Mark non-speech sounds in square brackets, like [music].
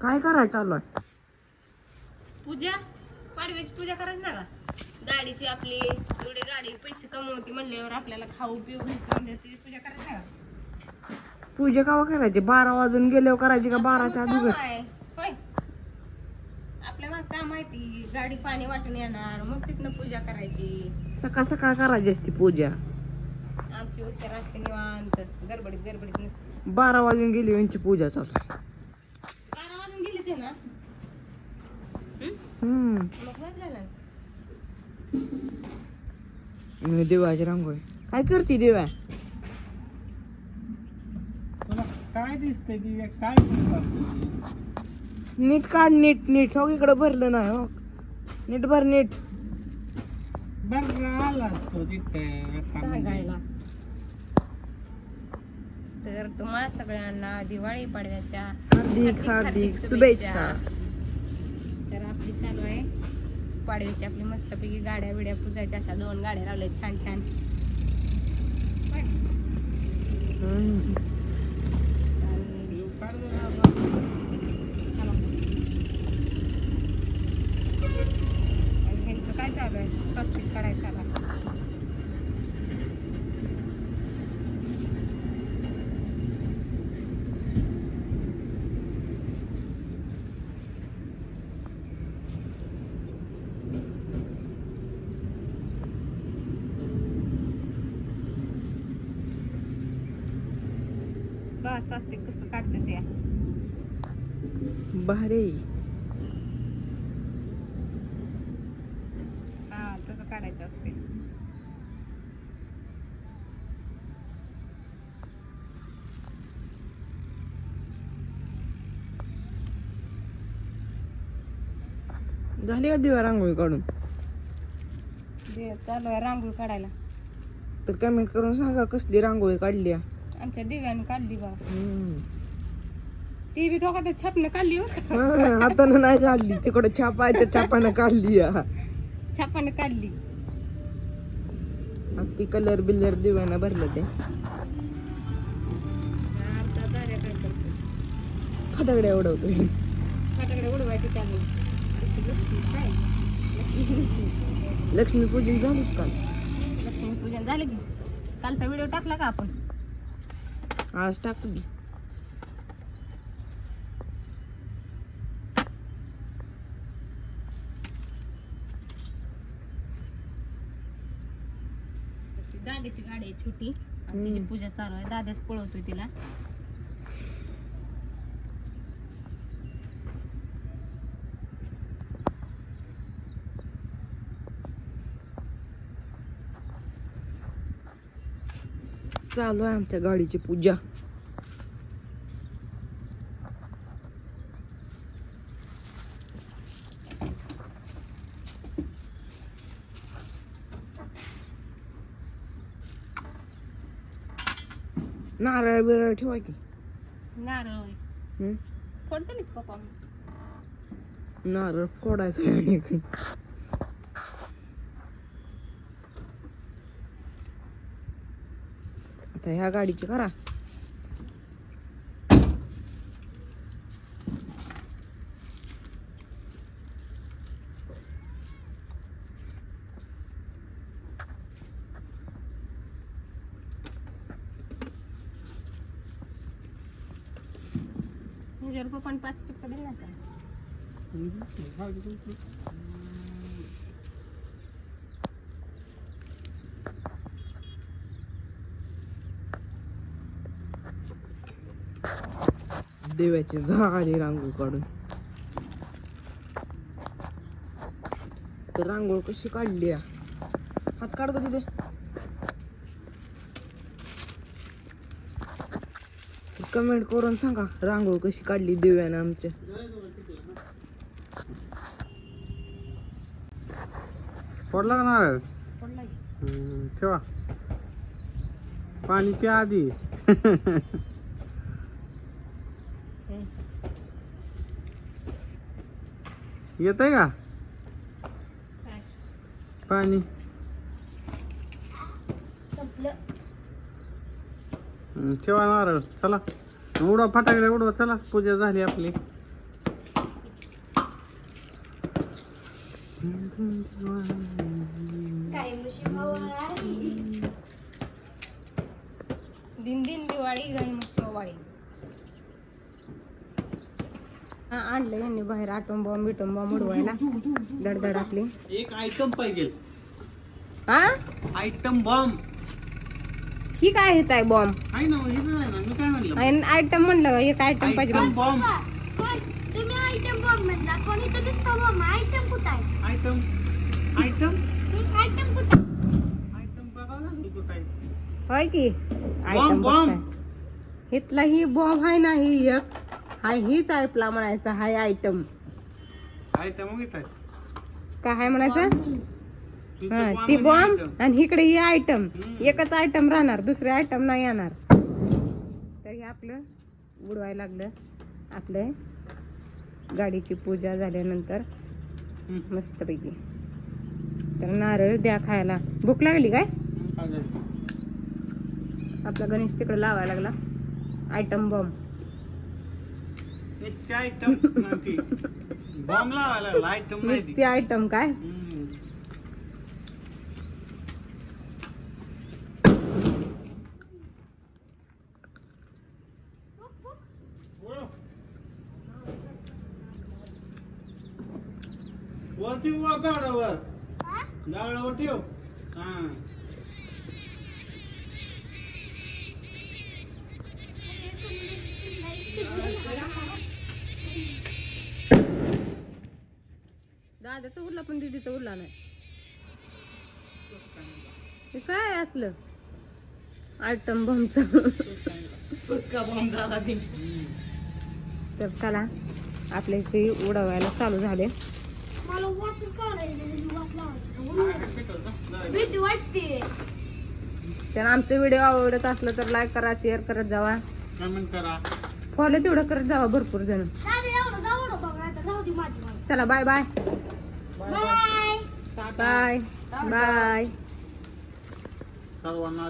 काय करायचं चालू आहे? पूजा? पाडव्याची पूजा करायची ना का? गाडीची आपली एवढी गाडी पैसे कमवती म्हणल्यावर आपल्याला खाऊ पिऊ घालतो पूजा करायची ना का? पूजा केव्हा करायची? बारा वाजून गेल्यावर करायची का बाराच्या काम अगोदर? आहे. होय. आपल्या माग काम आहे ती. गाडी पाणी वाटून येणार. मग तिथनं पूजा करायची. सकाळ सकाळ करायची असती पूजा. आमची उशीर असते निवांत. गडबडीत गडबडीत नसते. बारा वाजून गेली यांची पूजा चालू आहे. बारा वाजून गेले ते ना हं? हम्म. देवाची रांगोळी. काय करते देवा? तुला काय दिसतंय दिव्या? काय करत असेल नीट काढ नीट नीट. हो इकडं भरलं नाही हो. नीट भर नीट. बरं आला असतो तिथे. सांगायला. तर तुम्हा सगळ्यांना दिवाळी पाडव्याच्या हार्दिक हार्दिक शुभेच्छा. आपली चालू आहे. पाडव्याची आपली मस्तपैकी गाड्या बिड्या पुजायच्या अशा दोन गाड्या लावल्या छान छान होय. हम्म. आणि चला. आणि ह्यांचं काय चालू आहे स्वस्तिक काढायचं आला कसं काढतं ते? भारी. हा तसं काढायचं असते. झाली का दिवा रांगोळी काढून? दे चालू आहे रांगोळी काढायला. तर कमेंट करून सांगा कसली रांगोळी काढली आहे. आमच्या दिव्यानं काढली बा. ती बी दोघा छापनं काढली हो. हातानं नाही काढली. तिकडे छाप आहे त्या छापानं काढली. छापानं काढली. आता ती कलर बिलर दिव्यानं भरलं ते. फटाकड्या उडवतोय. फटाकडे उडवायचे त्यामुळे लक्ष्मीपूजन झाली का? लक्ष्मीपूजन झाले की. कालचा व्हिडिओ टाकला का आपण? आज टाकू दे ती दाद्याची गाडी आहे छोटी. आणि तिची. पूजा चालू आहे. दादाच पळवतोय तिला. चालू आहे आमच्या गाडीची पूजा. नारळ बिरळ ठेवा की. नारळ. फोडायचं आता ह्या गाडीची करा. पप्पाने पाच टक्के दिले देवाची झाली रांगोळ काढून. तर रांगोळ कशी काढली? हात काढ का तिथे. कमेंट करून सांगा रांगोळ कशी काढली देव्यानं आमच्या? पडला का नारळ? ठेवा. पाणी प्या आधी. [laughs] येत आहे का पाणी. ठेवा नारळ. चला. उडवा फटाकडे उडवा. चला. पूजा झाली आपली. दिन दिन दिवाळी गाई मशी ओवाळी. आणलं यांनी बाहेर आटोंब बिटोंब मुडवायला. दडदड आपली. एक आयटम पाहिजे. हा आयटम बॉम्ब ही काय येत आहे बॉम्ब आहे ना हे नाही ना मी काय म्हणलं? आयटम म्हणलं एक आयटम पाहिजे आयटम बॉम्ब तुम्ही आयटम बॉम्ब म्हणला कोणी तर बॉम्ब आयटम कुठं आहे? आयटम आयटम आयटम कुठं आयटम बघा ना मी कुठं आहे. होय की? बॉम्ब आयटम बॉम्ब इथला ही बॉम्ब आहे ना ही एक. हा हीच ऐकला म्हणायचा हाय आयटम काय आहे म्हणायचं? हा ती बॉम्ब. आणि इकडे ही आयटम. एकच आयटम राहणार दुसरे आयटम नाही येणार. तर हे आपलं उडवायला लागलं. आपलं गाडीची पूजा झाल्यानंतर. मस्तपैकी. तर नारळ द्या खायला. भूक लागली काय? आपला गणेश तिकडे लावायला लागला. आयटम बॉम्ब नुसते आयटम नाही बॉम्ब लावायला आयटम नाही ती. नुसती आयटम काय हम्म. वर ठेव वर झाडावर झाडावर ठेव हा दादाचा उरला पण दीदीचा उरला नाही. हे काय असलं? आयटम बॉम्बचं. उसका बॉम्ब झाला ते. तर चला आपल्या इथे उडवायला चालू झाले. तर आमचे व्हिडिओ आवडत असलं तर लाईक करा शेअर करत जावा. कमेंट करा. फॉलो तेवढं करत जावा भरपूर जण. चालेल एवढं जाऊ बघा आता जाऊ दे माझी मला चला bye bye. Bye. Bye. Bye. सर्वांना